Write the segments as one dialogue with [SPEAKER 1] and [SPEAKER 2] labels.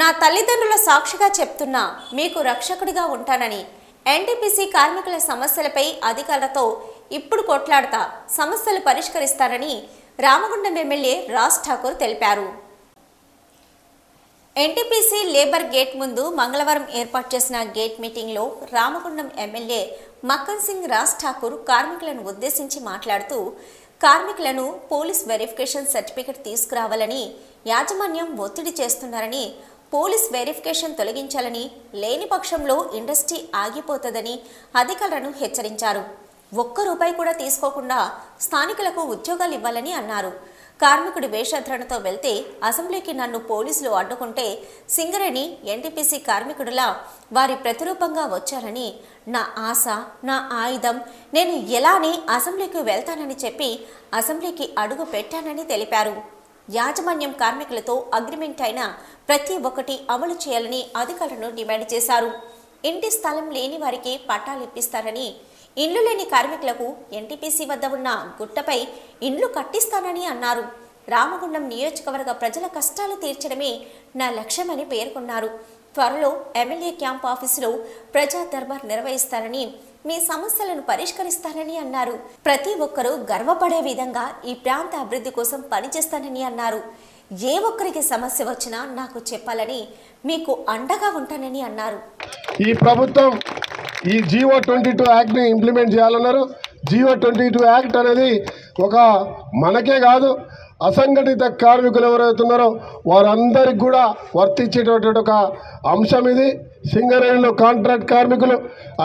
[SPEAKER 1] నా తల్లిదండ్రుల సాక్షిగా చెప్తున్నా మీకు రక్షకుడిగా ఉంటానని ఎన్టీపీసీ కార్మికుల సమస్యలపై అధికారులతో ఇప్పుడు కొట్లాడతా సమస్యలు పరిష్కరిస్తారని రామగుండం ఎమ్మెల్యే రాజ్ ఠాకూర్ తెలిపారు. ఎన్టీపీసీ లేబర్ గేట్ ముందు మంగళవారం ఏర్పాటు చేసిన గేట్ మీటింగ్లో రామగుండం ఎమ్మెల్యే మక్కన్ సింగ్ రాజ్ ఠాకూర్ కార్మికులను ఉద్దేశించి మాట్లాడుతూ కార్మికులను పోలీస్ వెరిఫికేషన్ సర్టిఫికెట్ తీసుకురావాలని యాజమాన్యం ఒత్తిడి చేస్తున్నారని పోలీస్ వెరిఫికేషన్ తొలగించాలని లేని పక్షంలో ఇండస్ట్రీ ఆగిపోతుందని అధికారులను హెచ్చరించారు. ఒక్క రూపాయి కూడా తీసుకోకుండా స్థానికులకు ఉద్యోగాలు ఇవ్వాలని అన్నారు. కార్మికుడి వేషధరణతో వెళ్తే అసెంబ్లీకి నన్ను పోలీసులు అడ్డుకుంటే సింగరేణి ఎన్టీపీసీ కార్మికుడిలా వారి ప్రతిరూపంగా వచ్చారని నా ఆశ నా ఆయుధం నేను ఎలానే అసెంబ్లీకి వెళ్తానని చెప్పి అసెంబ్లీకి అడుగు పెట్టానని తెలిపారు. యాజమాన్యం కార్మికులతో అగ్రిమెంట్ అయిన ప్రతి ఒక్కటి అమలు చేయాలని అధికారులను డిమాండ్ చేశారు. ఇంటి స్థలం లేని వారికి పట్టాలు ఇప్పిస్తారని ఇండ్లు లేని కార్మికులకు ఎన్టీపీసీ వద్ద ఉన్న గుట్టపై ఇండ్లు కట్టిస్తానని అన్నారు. రామగుండం నియోజకవర్గ ప్రజల కష్టాలు తీర్చడమే నా లక్ష్యమని పేర్కొన్నారు. త్వరలో ఎమ్మెల్యే క్యాంప్ ఆఫీసులో ప్రజా దర్బార్ నిర్వహిస్తారని మీ సమస్యలను పరిష్కరిస్తానని అన్నారు. ప్రతి ఒక్కరూ గర్వపడే విధంగా ఈ ప్రాంత అభివృద్ధి కోసం పనిచేస్తానని అన్నారు. ఏ ఒక్కరికి సమస్య వచ్చినా నాకు చెప్పాలని మీకు అండగా ఉంటానని అన్నారు.
[SPEAKER 2] ఈ ప్రభుత్వం ఈ జియో ట్వంటీ టూ యాక్ట్ని ఇంప్లిమెంట్ చేయాలన్నారు. జియో ట్వంటీ టూ యాక్ట్ అనేది ఒక మనకే కాదు అసంఘటిత కార్మికులు ఎవరైతే ఉన్నారో వారందరికి కూడా వర్తించేటటువంటి ఒక అంశం ఇది. సింగరేణిలో కాంట్రాక్ట్ కార్మికులు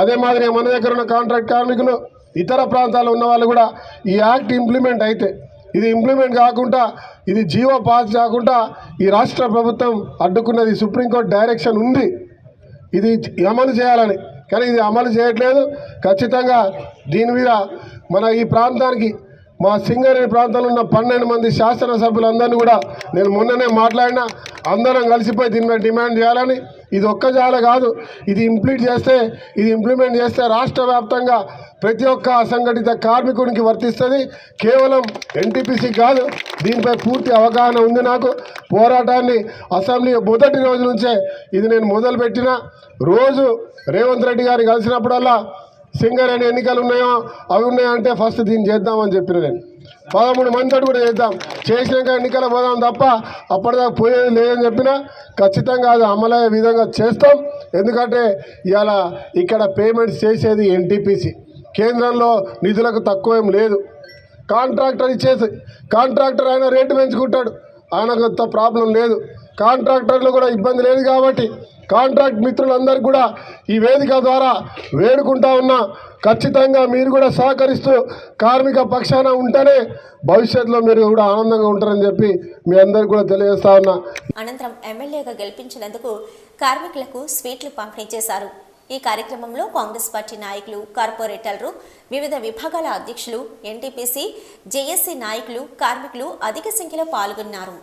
[SPEAKER 2] అదే మాదిరిగా మన దగ్గర ఉన్న కాంట్రాక్ట్ కార్మికులు ఇతర ప్రాంతాల్లో ఉన్న వాళ్ళు కూడా ఈ యాక్ట్ ఇంప్లిమెంట్ అయితే ఇది ఇంప్లిమెంట్ కాకుండా ఇది జీవో పాస్ కాకుండా ఈ రాష్ట్ర ప్రభుత్వం అడ్డుకున్నది సుప్రీంకోర్టు డైరెక్షన్ ఉంది. ఇది అమలు చేయాలని. కానీ ఇది అమలు చేయట్లేదు. ఖచ్చితంగా దీని మీద మన ఈ ప్రాంతానికి మా సింగరేణి ప్రాంతంలో ఉన్న పన్నెండు మంది శాసనసభ్యులందరినీ కూడా నేను మొన్ననే మాట్లాడినా అందరం కలిసిపోయి దీని మీద డిమాండ్ చేయాలని. ఇది ఒక్క జాల కాదు ఇది ఇంప్లీట్ చేస్తే ఇది ఇంప్లిమెంట్ చేస్తే రాష్ట్ర వ్యాప్తంగా ప్రతి ఒక్క అసంఘటిత కార్మికునికి వర్తిస్తుంది. కేవలం ఎన్టీపీసీ కాదు దీనిపై పూర్తి అవగాహన ఉంది నాకు. పోరాటాన్ని అసెంబ్లీ మొదటి రోజు నుంచే ఇది నేను మొదలుపెట్టిన. రోజు రేవంత్ రెడ్డి గారిని కలిసినప్పుడల్లా సింగరేణి ఎన్నికలు ఉన్నాయో అవి ఉన్నాయంటే ఫస్ట్ దీన్ని చేద్దామని చెప్పిన నేను. పదమూడు మందితో కూడా చేద్దాం. చేసినాక ఎన్నికలు పోదాం తప్ప అప్పటిదాకా పోయేది లేదని చెప్పినా ఖచ్చితంగా అది అమలయ్యే విధంగా చేస్తాం. ఎందుకంటే ఇవాళ ఇక్కడ పేమెంట్స్ చేసేది ఎన్టీపీసీ. కేంద్రంలో నిధులకు తక్కువ ఏం లేదు. కాంట్రాక్టర్ ఇచ్చేసి కాంట్రాక్టర్ ఆయన రేటు పెంచుకుంటాడు. ఆయనకు ప్రాబ్లం లేదు. కాంట్రాక్టర్లు కూడా ఇబ్బంది లేదు కాబట్టి కాంట్రాక్ట్ మిత్రులందరికీ కూడా ఈ వేదిక ద్వారా వేడుకుంటా ఉన్నా. ఖచ్చితంగా మీరు కూడా సహకరిస్తూ కార్మిక పక్షాన ఉంటేనే భవిష్యత్తులో మీరు కూడా ఆనందంగా ఉంటారని చెప్పి మీ అందరికి కూడా తెలియజేస్తా ఉన్నా.
[SPEAKER 1] అనంతరం ఎమ్మెల్యేగా గెలిపించినందుకు కార్మికులకు స్వీట్లు పంపిణీ చేశారు. ఈ కార్యక్రమంలో కాంగ్రెస్ పార్టీ నాయకులు కార్పొరేటర్లు వివిధ విభాగాల అధ్యక్షులు ఎన్టీపీసీ జేఎస్సీ నాయకులు కార్మికులు అధిక సంఖ్యలో పాల్గొన్నారు.